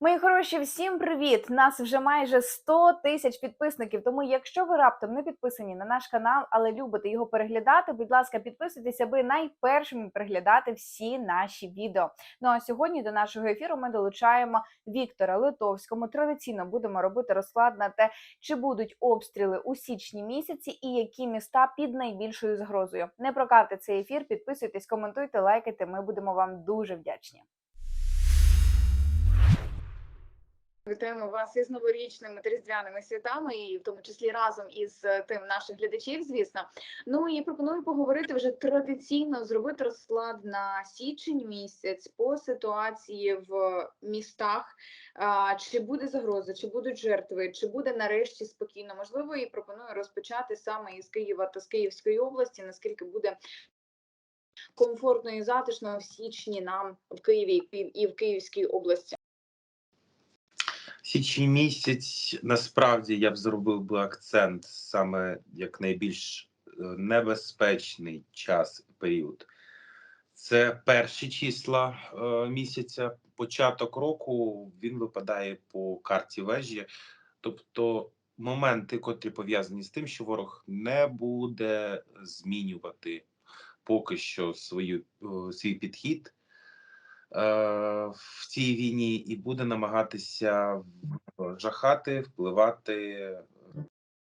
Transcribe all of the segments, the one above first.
Мої хороші, всім привіт! Нас вже майже 100 тисяч підписників. Тому, якщо ви раптом не підписані на наш канал, але любите його переглядати, будь ласка, підписуйтесь, аби найпершими переглядати всі наші відео. Ну а сьогодні до нашого ефіру ми долучаємо Віктора Литовського. Традиційно будемо робити розклад на те, чи будуть обстріли у січні місяці і які міста під найбільшою загрозою. Не прокавте цей ефір, підписуйтесь, коментуйте, лайкайте. Ми будемо вам дуже вдячні. Вітаємо вас із новорічними та різдвяними святами, і в тому числі разом із е, тим наших глядачів, звісно. Ну і пропоную поговорити вже традиційно зробити розклад на січень місяць по ситуації в містах. Чи буде загроза, чи будуть жертви, чи буде нарешті спокійно? Можливо, і пропоную розпочати саме із Києва та з Київської області, наскільки буде. Комфортно і затишно в січні нам в Києві і в Київській області. Січень місяць насправді я б зробив би акцент саме як найбільш е, небезпечний час період. Це перші числа е, місяця. Початок року він випадає по карті вежі, тобто моменти, котрі пов'язані з тим, що ворог не буде змінювати поки що свою е, свій підхід в цій війні і буде намагатися жахати, впливати,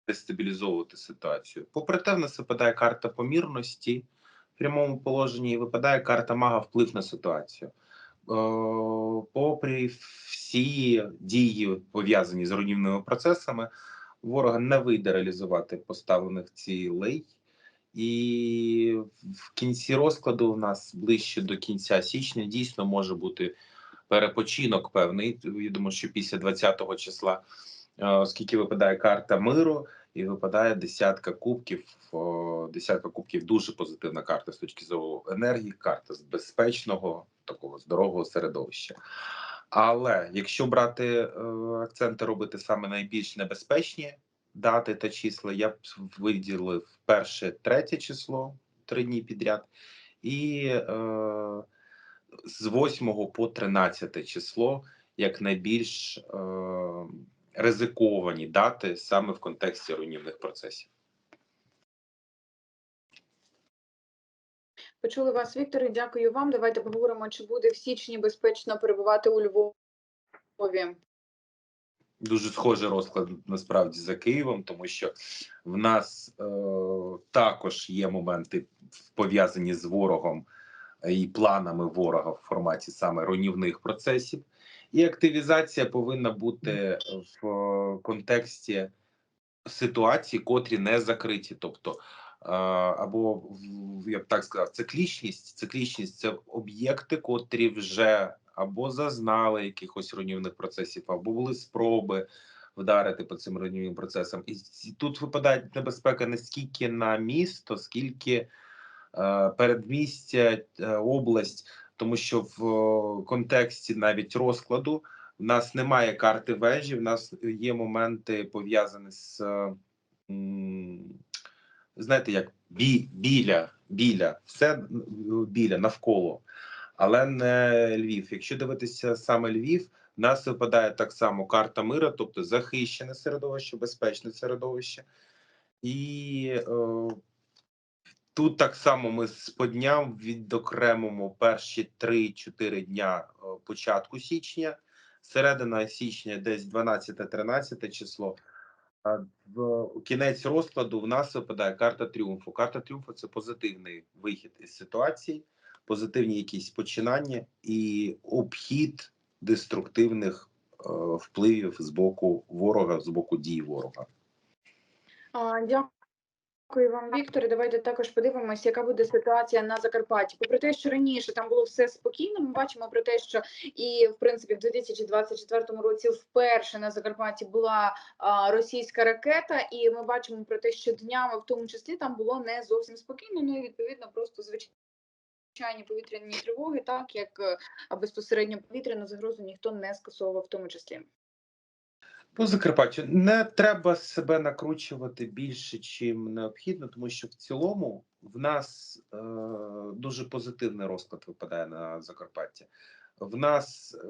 дестабілізовувати ситуацію. Попри те, в нас випадає карта помірності в прямому положенні, і випадає карта мага вплив на ситуацію. Е, Попри всі дії, пов'язані з руйнівними процесами, ворога не вийде реалізувати поставлених цілей. І в кінці розкладу у нас ближче до кінця січня дійсно може бути перепочинок певний. Я думаю, що після 20-го числа, е, оскільки випадає карта миру і випадає десятка кубків. Десятка кубків дуже позитивна карта з точки зору енергії, карта з безпечного, такого здорового середовища. Але якщо брати е, акценти, робити саме найбільш небезпечні дати та числа, я б виділив перше, третє число, три дні підряд, і е, з 8 по 13 число як найбільш е, ризиковані дати саме в контексті руйнівних процесів. Почули вас, Вікторе. Дякую вам. Давайте поговоримо, чи буде в січні безпечно перебувати у Львові. Дуже схожий розклад насправді за Києвом, тому що в нас е, також є моменти пов'язані з ворогом і планами ворога в форматі саме руйнівних процесів, і активізація повинна бути в е, контексті ситуації, котрі не закриті, тобто. е, Або я б так сказав, циклічність. Циклічність це об'єкти, котрі вже або зазнали якихось руйнівних процесів, або були спроби вдарити по цим руйнівним процесам. І тут випадає небезпека не скільки на місто, скільки е, передмістя, е, область, тому що в е, контексті навіть розкладу в нас немає карти вежі, в нас є моменти пов'язані з. е, Знаєте, як бі, біля, біля, все біля навколо але не Львів. Якщо дивитися саме Львів, в нас випадає так само карта мира, тобто захищене середовище, безпечне середовище. І е, тут так само ми з по дням відокремимо перші 3-4 дня е, початку січня, середина січня, десь 12-13 число. А в кінець розкладу в нас випадає карта тріумфу. Карта тріумфу це позитивний вихід із ситуації позитивні якісь починання і обхід деструктивних е, впливів з боку ворога, з боку дій ворога. Дякую вам, Вікторе. Давайте також подивимося, яка буде ситуація на Закарпатті. Попри те, що раніше там було все спокійно, ми бачимо про те, що і в принципі в 2024 році вперше на Закарпатті була а, російська ракета, і ми бачимо про те, що днями в тому числі там було не зовсім спокійно. Ну і відповідно просто звичайно. Звичайні повітряні тривоги, так як е, безпосередньо повітряну загрозу ніхто не скасовував в тому числі. По Закарпаттю не треба себе накручувати більше, чим необхідно, тому що в цілому в нас е, дуже позитивний розклад випадає на Закарпаття. В нас е,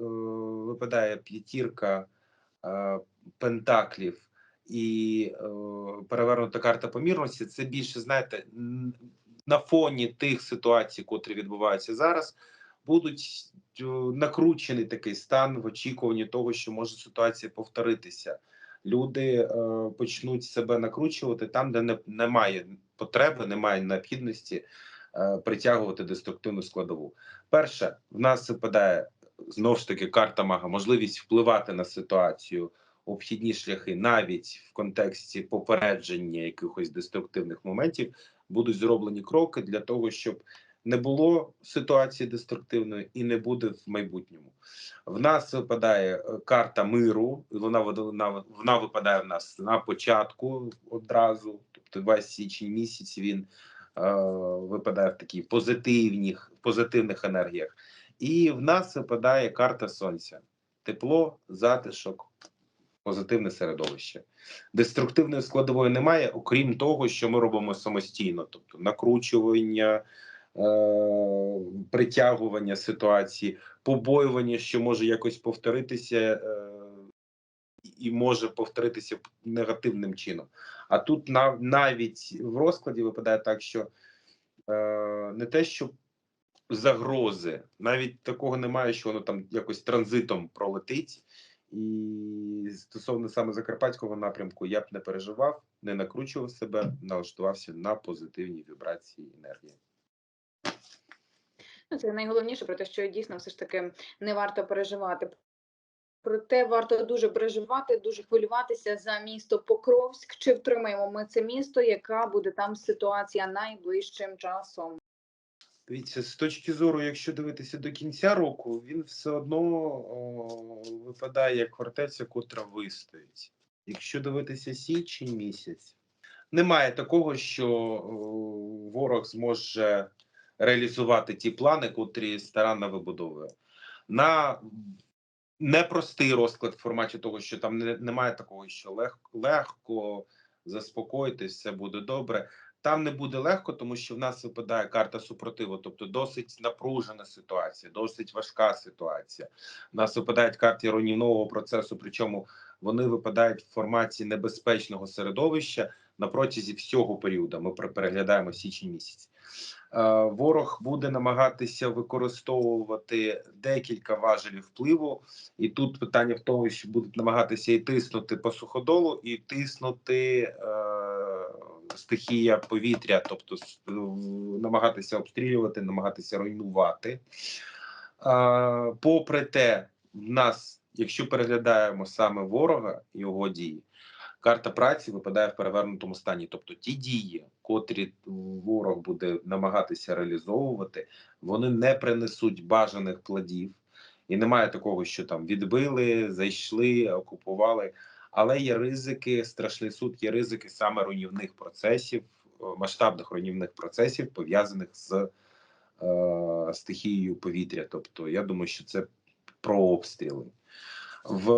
випадає п'ятірка е, пентаклів і е, перевернута карта помірності. Це більше, знаєте, на фоні тих ситуацій, котрі відбуваються зараз, будуть е, накручений такий стан в очікуванні того, що може ситуація повторитися. Люди е, почнуть себе накручувати там, де не, немає потреби, немає необхідності е, притягувати деструктивну складову. Перше, в нас випадає знову ж таки карта мага, можливість впливати на ситуацію, обхідні шляхи, навіть в контексті попередження якихось деструктивних моментів, будуть зроблені кроки для того, щоб не було ситуації деструктивної і не буде в майбутньому. В нас випадає е, карта миру, вона вона, вона випадає в нас на початку одразу, тобто 20 січень місяць він е, випадає в такій позитивних, позитивних енергіях. І в нас випадає карта сонця: тепло, затишок, позитивне середовище. Деструктивної складової немає, окрім того, що ми робимо самостійно, тобто накручування, е- притягування ситуації, побоювання, що може якось повторитися. Е- і може повторитися негативним чином. А тут нав- навіть в розкладі випадає так, що е, не те, що загрози, навіть такого немає, що воно там якось транзитом пролетить. І стосовно саме закарпатського напрямку, я б не переживав, не накручував себе, налаштувався на позитивні вібрації енергії. Ну, це найголовніше про те, що дійсно все ж таки не варто переживати. Проте варто дуже переживати, дуже хвилюватися за місто Покровськ. Чи втримаємо ми це місто? Яка буде там ситуація найближчим часом? Дивіться, з точки зору, якщо дивитися до кінця року, він все одно о, випадає як фортеця, котра вистоїть. Якщо дивитися січень місяць, немає такого, що о, ворог зможе реалізувати ті плани, котрі старанно вибудовує. На непростий розклад в форматі того, що там не, немає такого, що легко, легко заспокоїтись, все буде добре. Там не буде легко, тому що в нас випадає карта супротиву, тобто досить напружена ситуація, досить важка ситуація. У нас випадають карти руйнівного процесу, причому вони випадають в форматі небезпечного середовища на протязі всього періоду. Ми переглядаємо січень місяць. Е, Ворог буде намагатися використовувати декілька важелів впливу, і тут питання в тому, що будуть намагатися і тиснути по суходолу, і тиснути е, стихія повітря, тобто намагатися обстрілювати, намагатися руйнувати. Попри те, в нас, якщо переглядаємо саме ворога і його дії, карта праці випадає в перевернутому стані. Тобто ті дії, котрі ворог буде намагатися реалізовувати, вони не принесуть бажаних плодів. І немає такого, що там відбили, зайшли, окупували. Але є ризики, страшний суд, є ризики саме руйнівних процесів, е, масштабних руйнівних процесів, пов'язаних з е, стихією повітря. Тобто, я думаю, що це про обстріли. В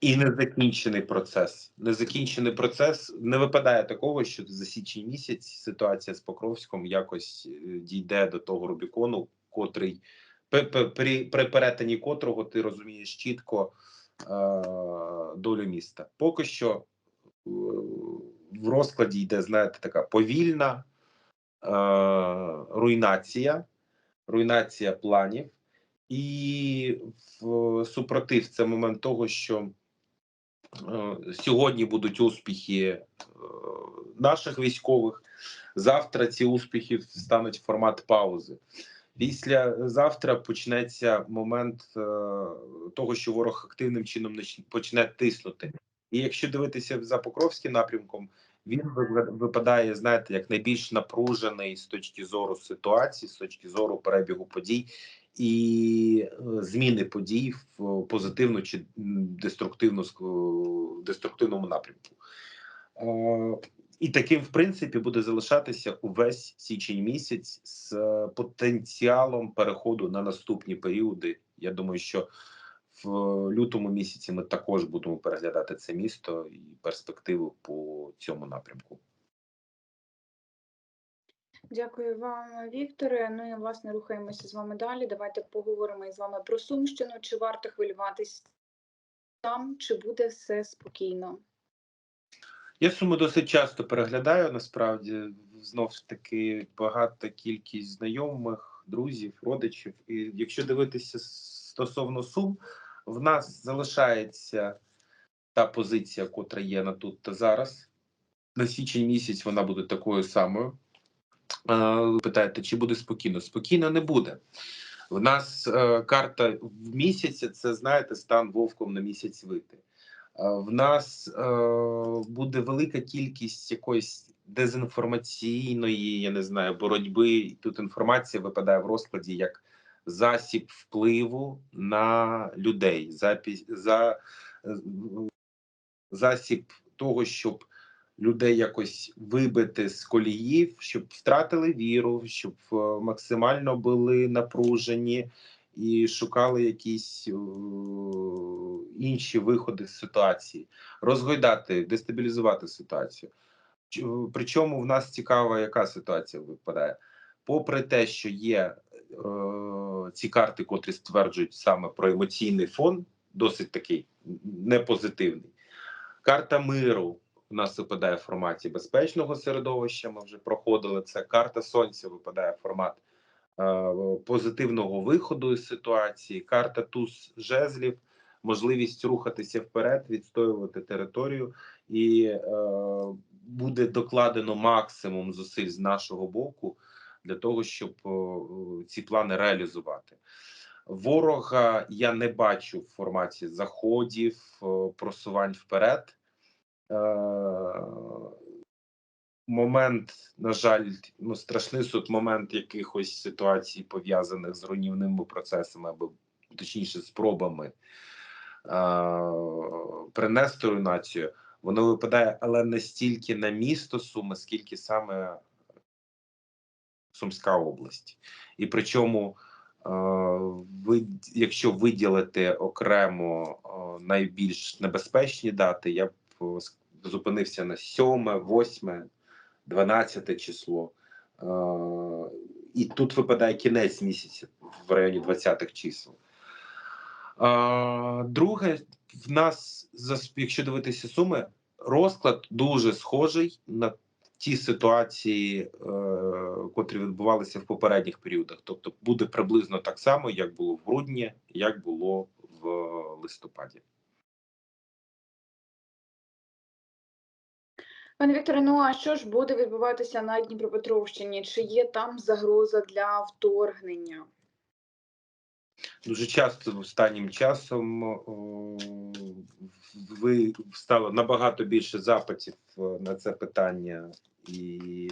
і незакінчений процес. Незакінчений процес не випадає такого, що за січень місяць ситуація з Покровськом якось е, дійде до того Рубікону, котрий пе- при, при перетині котрого ти розумієш чітко долю міста. Поки що е, в розкладі йде, знаєте, така повільна е, руйнація, руйнація планів. І в супротив це момент того, що е, сьогодні будуть успіхи е, наших військових. Завтра ці успіхи стануть в формат паузи. Після завтра почнеться момент е, того, що ворог активним чином почне тиснути. І якщо дивитися за Покровським напрямком, він випадає, знаєте, як найбільш напружений з точки зору ситуації, з точки зору перебігу подій і е, зміни подій в позитивну чи деструктивну деструктивному напрямку. І таким, в принципі, буде залишатися увесь січень місяць з е, потенціалом переходу на наступні періоди. Я думаю, що в лютому місяці ми також будемо переглядати це місто і перспективу по цьому напрямку. Дякую вам, Вікторе. Ну і власне рухаємося з вами далі. Давайте поговоримо із вами про Сумщину. Чи варто хвилюватись там, чи буде все спокійно? Я суму досить часто переглядаю. Насправді знов ж таки багата кількість знайомих, друзів, родичів. І якщо дивитися стосовно сум, в нас залишається та позиція, котра є на тут та зараз. На січень місяць вона буде такою самою. Питаєте, чи буде спокійно? Спокійно не буде. В нас е, карта в місяці це знаєте стан вовком на місяць вити. Е, В нас е, буде велика кількість якоїсь дезінформаційної, я не знаю, боротьби. Тут інформація випадає в розкладі як засіб впливу на людей, за, е, засіб того, щоб людей якось вибити з коліїв, щоб втратили віру, щоб максимально були напружені і шукали якісь е, інші виходи з ситуації, розгойдати, дестабілізувати ситуацію. Причому в нас цікава, яка ситуація випадає. Попри те, що є е, ці карти, котрі стверджують саме про емоційний фон, досить такий непозитивний. Карта миру у нас випадає в форматі безпечного середовища. Ми вже проходили це. Карта сонця випадає в формат е, позитивного виходу із ситуації. Карта туз жезлів, можливість рухатися вперед, відстоювати територію, і е, буде докладено максимум зусиль з нашого боку для того, щоб е, ці плани реалізувати. Ворога я не бачу в форматі заходів, е, просувань вперед. Е, Момент, на жаль, ну страшний суд, момент якихось ситуацій пов'язаних з руйнівними процесами, або точніше спробами е, принести руйнацію, воно випадає, але не стільки на місто Суми, скільки саме Сумська область. І причому, ви, якщо виділити окремо найбільш небезпечні дати, я б е, зупинився на 7, 8, 12 число. І тут випадає кінець місяця в районі 20-х чисел. Друге, в нас, якщо дивитися суми, розклад дуже схожий на ті ситуації, е, котрі відбувалися в попередніх періодах. Тобто буде приблизно так само, як було в грудні, як було в листопаді. Пане Вікторе, ну а що ж буде відбуватися на Дніпропетровщині? Чи є там загроза для вторгнення? Дуже часто останнім часом ви стало набагато більше запитів на це питання і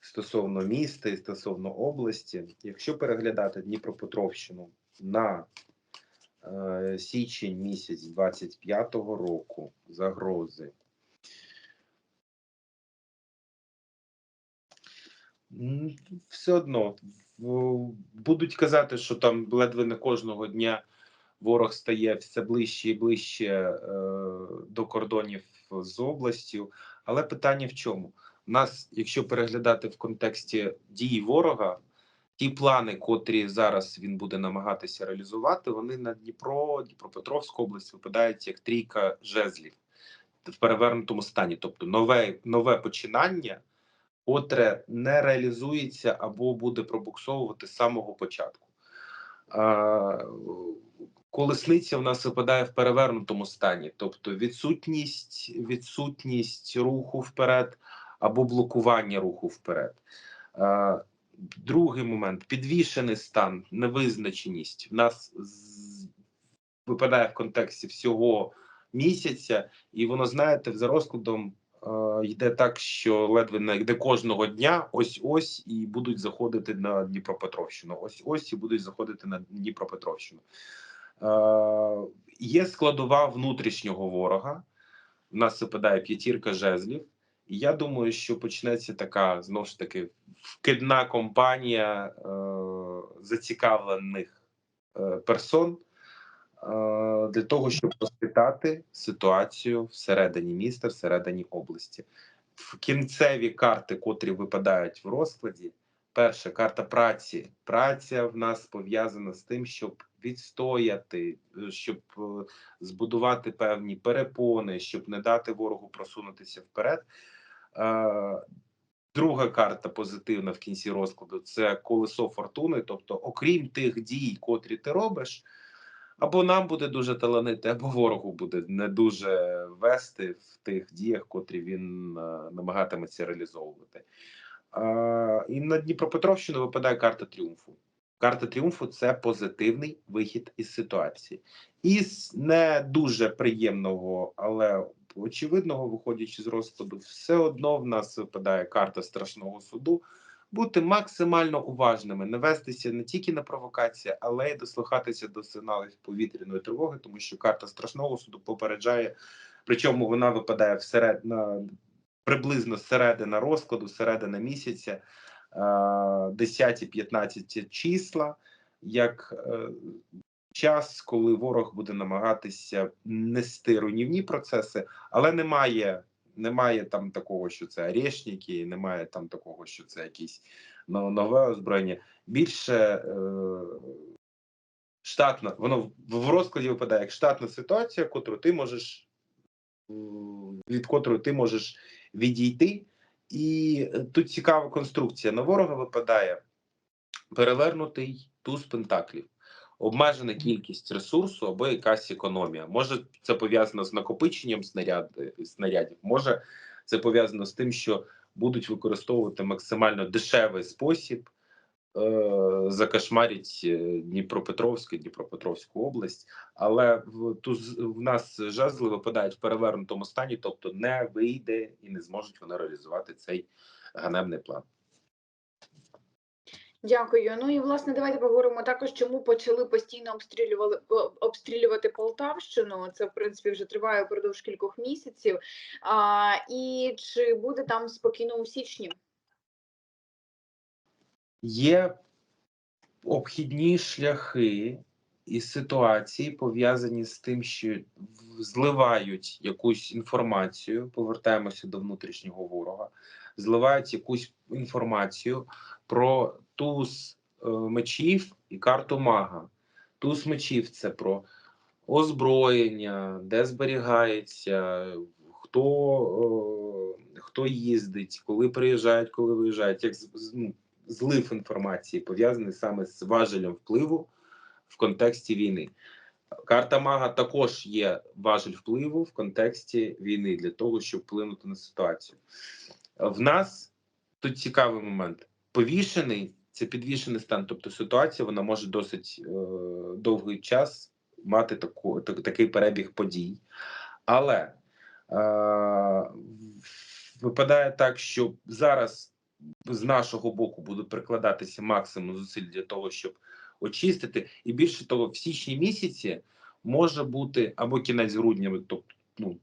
стосовно міста, і стосовно області. Якщо переглядати Дніпропетровщину на е, січень місяць 25-го року загрози. Все одно будуть казати, що там ледве не кожного дня ворог стає все ближче і ближче е, до кордонів з областю. Але питання в чому? У нас, якщо переглядати в контексті дії ворога, ті плани, котрі зараз він буде намагатися реалізувати, вони на Дніпро, Дніпропетровську область випадають як трійка жезлів в перевернутому стані, тобто нове, нове починання котре не реалізується або буде пробуксовувати з самого початку. Колесниця в нас випадає в перевернутому стані, тобто відсутність, відсутність руху вперед або блокування руху вперед. Другий момент підвішений стан, невизначеність. В нас випадає в контексті всього місяця, і воно, знаєте, за розкладом йде так, що ледве йде кожного дня, ось ось і будуть заходити на Дніпропетровщину. Ось ось і будуть заходити на Дніпропетровщину. Е, є складова внутрішнього ворога. У нас випадає п'ятірка жезлів. І я думаю, що почнеться така знову ж таки вкидна компанія е, зацікавлених е, персон е, для того, щоб розпитати ситуацію всередині міста, всередині області. в кінцеві карти, котрі випадають в розкладі. Перша карта праці. Праця в нас пов'язана з тим, щоб відстояти, е, щоб е, збудувати певні перепони, щоб не дати ворогу просунутися вперед. Е, Друга карта позитивна в кінці розкладу це колесо фортуни. Тобто, окрім тих дій, котрі ти робиш, або нам буде дуже таланити, або ворогу буде не дуже вести в тих діях, котрі він е, намагатиметься реалізовувати. Е, і на Дніпропетровщину випадає карта тріумфу. Карта тріумфу це позитивний вихід із ситуації. Із не дуже приємного, але очевидного, виходячи з розкладу, все одно в нас випадає карта страшного суду. Бути максимально уважними, не вестися не тільки на провокації, але й дослухатися до сигналів повітряної тривоги, тому що карта страшного суду попереджає, причому вона випадає всеред приблизно середина розкладу, середина місяця, 10-15 числа, як е, час, коли ворог буде намагатися нести руйнівні процеси, але немає. Немає там такого, що це орешники, немає там такого, що це якісь нове озброєння. Більше е, штатна, воно в- в розкладі випадає як штатна ситуація, котру ти можеш від котрої ти можеш відійти. І е, тут цікава конструкція. На ворога випадає перевернутий туз пентаклів, обмежена кількість ресурсу або якась економія. Може, це пов'язано з накопиченням снаряди, снарядів, може це пов'язано з тим, що будуть використовувати максимально дешевий спосіб. е, Закашмарить е, Дніпропетровську, Дніпропетровську область, але в туз в нас жезли випадають в перевернутому стані, тобто не вийде і не зможуть вони реалізувати цей ганебний план. Дякую. Ну і власне давайте поговоримо також, чому почали постійно обстрілювали обстрілювати Полтавщину. Це в принципі вже триває впродовж кількох місяців. А, і чи буде там спокійно у січні? Є обхідні шляхи і ситуації пов'язані з тим, що зливають якусь інформацію. Повертаємося до внутрішнього ворога, зливають якусь інформацію про туз е, мечів і карту мага. Туз мечів це про озброєння, де зберігається, хто, е, хто їздить, коли приїжджають, коли виїжджають, як ну, злив інформації пов'язаний саме з важелем впливу в контексті війни. Карта мага також є важель впливу в контексті війни для того, щоб вплинути на ситуацію. В нас тут цікавий момент. Повішений це підвішений стан, тобто ситуація вона може досить е, довгий час мати таку, так, такий перебіг подій. Але е, випадає так, що зараз з нашого боку буде прикладатися максимум зусиль для того, щоб очистити. І більше того, в січні місяці може бути або кінець грудня, тобто ну,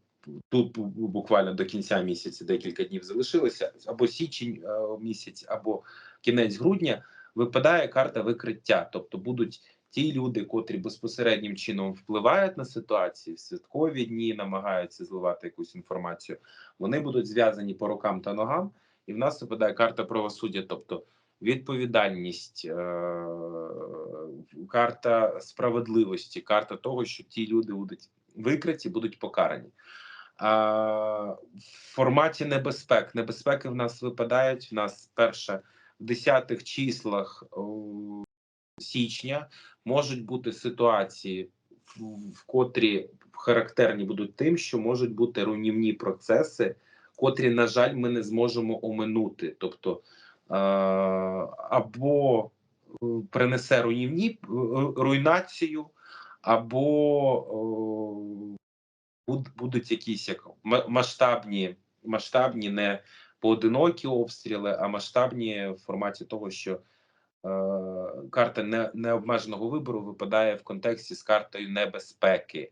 тут буквально до кінця місяця декілька днів залишилося, або січень е, місяць, або кінець грудня. Випадає карта викриття, тобто будуть ті люди, котрі безпосереднім чином впливають на ситуацію, в святкові дні намагаються зливати якусь інформацію. Вони будуть зв'язані по рукам та ногам, і в нас випадає карта правосуддя, тобто відповідальність, е- карта справедливості, карта того, що ті люди будуть викриті, будуть покарані. В форматі небезпек. Небезпеки в нас випадають. В нас перше в десятих числах січня можуть бути ситуації, в, котрі характерні будуть тим, що можуть бути руйнівні процеси, котрі, на жаль, ми не зможемо оминути. Тобто або е, принесе руйнівні е, руйнацію, або будуть якісь як масштабні, масштабні не поодинокі обстріли, а масштабні в форматі того, що е, карта не, необмеженого вибору випадає в контексті з картою небезпеки,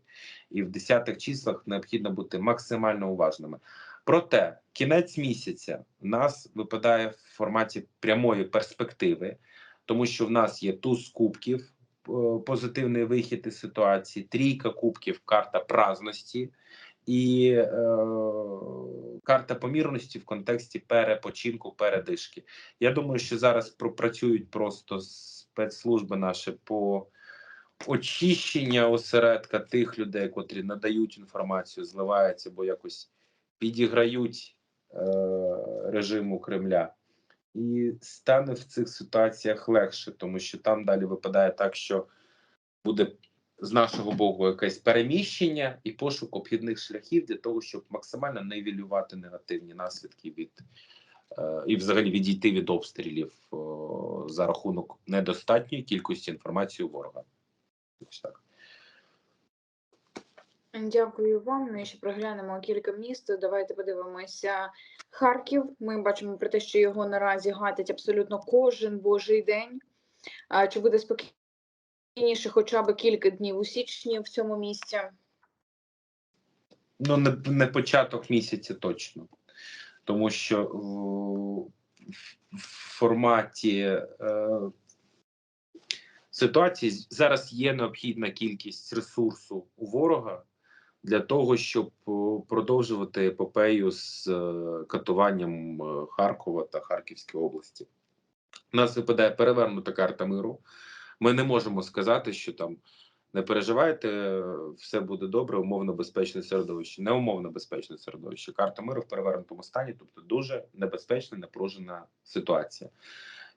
і в десятих числах необхідно бути максимально уважними. Проте кінець місяця в нас випадає в форматі прямої перспективи, тому що в нас є туз кубків, позитивний вихід із ситуації, трійка кубків, карта праздності і е, карта помірності в контексті перепочинку, передишки. Я думаю, що зараз пропрацюють просто спецслужби наші по очищення осередка тих людей, котрі надають інформацію, зливаються або якось підіграють е, режиму Кремля. І стане в цих ситуаціях легше, тому що там далі випадає так, що буде з нашого боку якесь переміщення і пошук обхідних шляхів для того, щоб максимально нивелювати негативні наслідки від е, і взагалі відійти від обстрілів о, за рахунок недостатньої кількості інформації у ворога. Ось так. Дякую вам. Ми ще проглянемо кілька міст. Давайте подивимося. Харків. Ми бачимо про те, що його наразі гатять абсолютно кожен божий день. Чи буде спокійніше хоча б кілька днів у січні в цьому місці? Ну, не, не початок місяця точно. Тому що в форматі е, ситуації зараз є необхідна кількість ресурсу у ворога для того, щоб продовжувати епопею з е, катуванням е, Харкова та Харківської області. У нас випадає перевернута карта миру. Ми не можемо сказати, що там не переживайте, все буде добре, умовно безпечне середовище, не умовно безпечне середовище. Карта миру в перевернутому стані, тобто дуже небезпечна, напружена ситуація.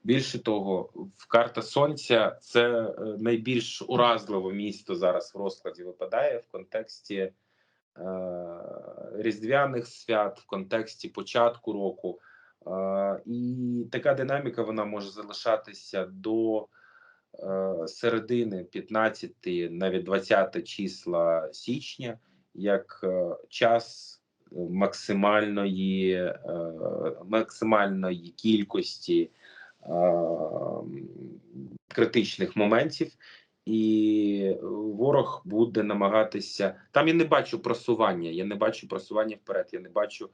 Більше того, в карта сонця це е, найбільш уразливе місто зараз в розкладі випадає в контексті е, різдвяних свят, в контексті початку року. Е, і така динаміка вона може залишатися до е, середини 15, навіть 20 числа січня, як е, час максимальної, е, максимальної кількості критичних моментів, і ворог буде намагатися. Там я не бачу просування, я не бачу просування вперед, я не бачу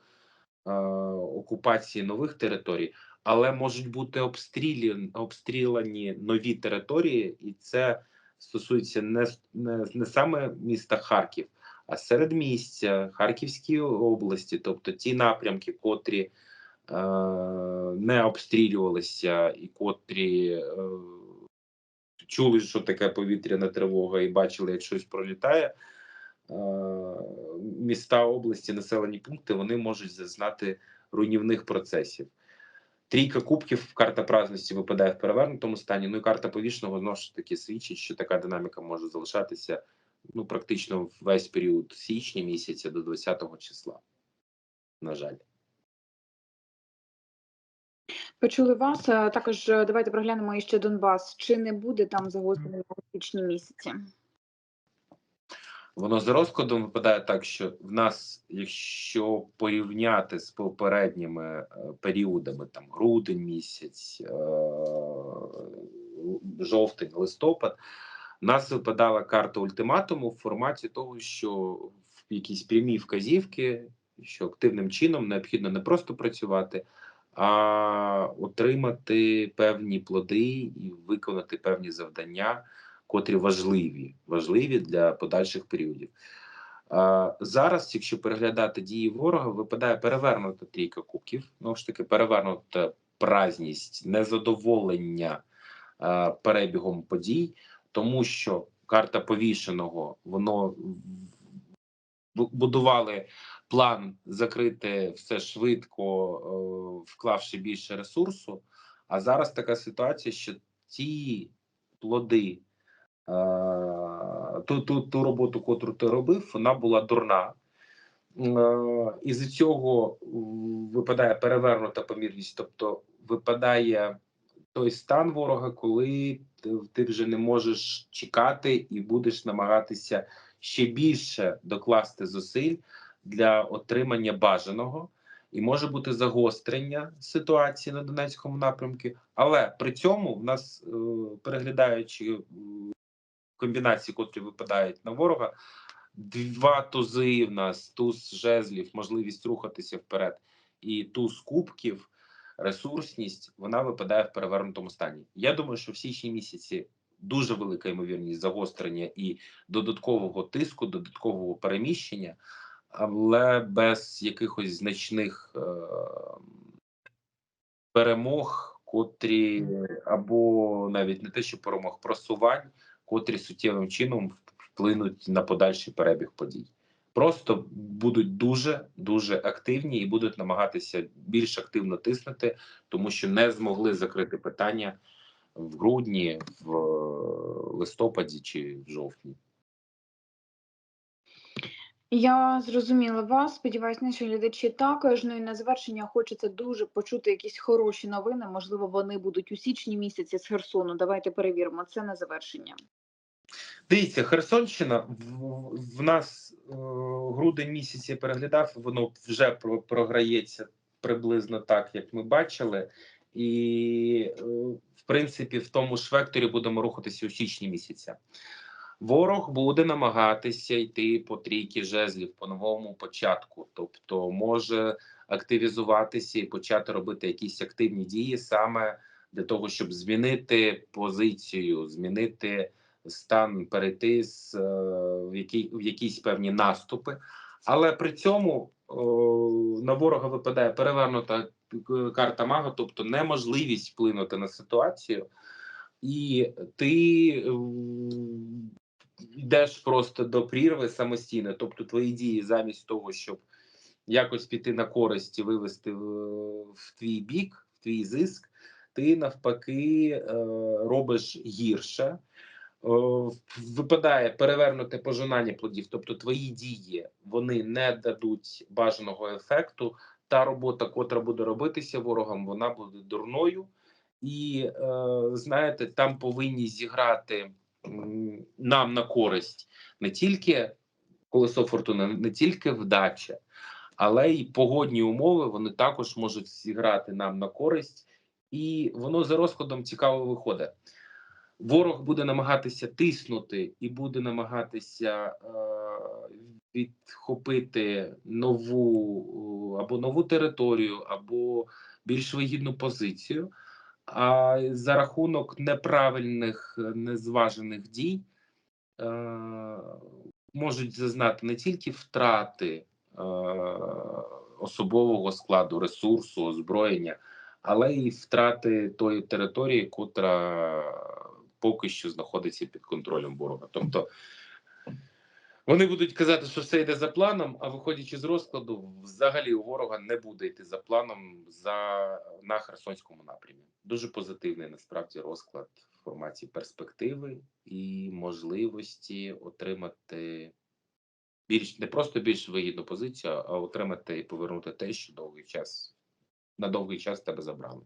е, окупації нових територій, але можуть бути обстрілі, обстріляні нові території, і це стосується не, не, не саме міста Харків, а середмістя Харківської області, тобто ті напрямки, котрі не обстрілювалися, і котрі е, чули, що таке повітряна тривога, і бачили, як щось пролітає. Е, міста області, населені пункти, вони можуть зазнати руйнівних процесів. Трійка кубків, карта праздності випадає в перевернутому стані. Ну і карта повішеного знову ж таки свідчить, що така динаміка може залишатися ну практично весь період січня місяця до 20-го числа. На жаль. Почули вас. Е, Також е, давайте проглянемо іще Донбас. Чи не буде там загострення у січні місяці? Воно за розкладом випадає так, що в нас, якщо порівняти з попередніми е, періодами, там грудень місяць, жовтень, листопад, в нас випадала карта ультиматуму в форматі того, що в якісь прямі вказівки, що активним чином необхідно не просто працювати, а отримати певні плоди і виконати певні завдання котрі важливі, важливі для подальших періодів. Зараз, якщо переглядати дії ворога, випадає перевернута трійка кубків, ну ж таки, перевернута празність, незадоволення перебігом подій, тому що карта повішеного воно будували план закрити все швидко, вклавши більше ресурсу. А зараз така ситуація, що ті плоди ту, ту, ту роботу, котру ти робив, вона була дурна. Е, Із цього випадає перевернута помірність, тобто випадає той стан ворога, коли ти вже не можеш чекати і будеш намагатися ще більше докласти зусиль для отримання бажаного. І може бути загострення ситуації на Донецькому напрямку, але при цьому в нас, е, переглядаючи е, комбінації, котрі випадають на ворога. Два тузи в нас, туз жезлів, можливість рухатися вперед, і туз кубків, ресурсність, вона випадає в перевернутому стані. Я думаю, що в січні місяці дуже велика ймовірність загострення і додаткового тиску, додаткового переміщення. але без якихось значних е, перемог, котрі або навіть не те, що перемог, просувань, котрі суттєвим чином вплинуть на подальший перебіг подій. Просто будуть дуже дуже активні і будуть намагатися більш активно тиснути, тому що не змогли закрити питання в грудні, в е, листопаді чи в жовтні. Я зрозуміла вас. Сподіваюсь, наші глядачі також. Ну і на завершення хочеться дуже почути якісь хороші новини. Можливо, вони будуть у січні місяці з Херсону. Давайте перевіримо це на завершення. Дивіться, Херсонщина в, в нас е, грудень місяць я переглядав, воно вже про, програється приблизно так, як ми бачили, і е, принципі в тому ж векторі будемо рухатися у січні місяця. Ворог буде намагатися йти по трійки жезлів по новому початку, тобто може активізуватися і почати робити якісь активні дії саме для того, щоб змінити позицію, змінити стан, перейти з е, в, який, в якісь певні наступи, але при цьому о, на ворога випадає перевернута карта мага, тобто неможливість вплинути на ситуацію, і ти е, йдеш просто до прірви самостійно. Тобто, твої дії замість того, щоб якось піти на користь і вивести в, в твій бік, в твій зиск, ти навпаки е, робиш гірше. Випадає перевернуте пожинання плодів, тобто твої дії вони не дадуть бажаного ефекту. Та робота, котра буде робитися ворогом, вона буде дурною, і е, знаєте, там повинні зіграти нам на користь не тільки колесо фортуни, не тільки вдача, але й погодні умови. Вони також можуть зіграти нам на користь, і воно за розкладом цікаво виходить. Ворог буде намагатися тиснути і буде намагатися е, відхопити нову або нову територію, або більш вигідну позицію. А за рахунок неправильних, незважених дій е, можуть зазнати не тільки втрати е, особового складу, ресурсу, озброєння, але й втрати тої території, котра поки що знаходиться під контролем ворога. Тобто вони будуть казати, що все йде за планом, а виходячи з розкладу, взагалі у ворога не буде йти за планом за на Херсонському напрямі. Дуже позитивний насправді розклад в форматі перспективи і можливості отримати більш не просто більш вигідну позицію, а отримати і повернути те, що довгий час на довгий час тебе забрали.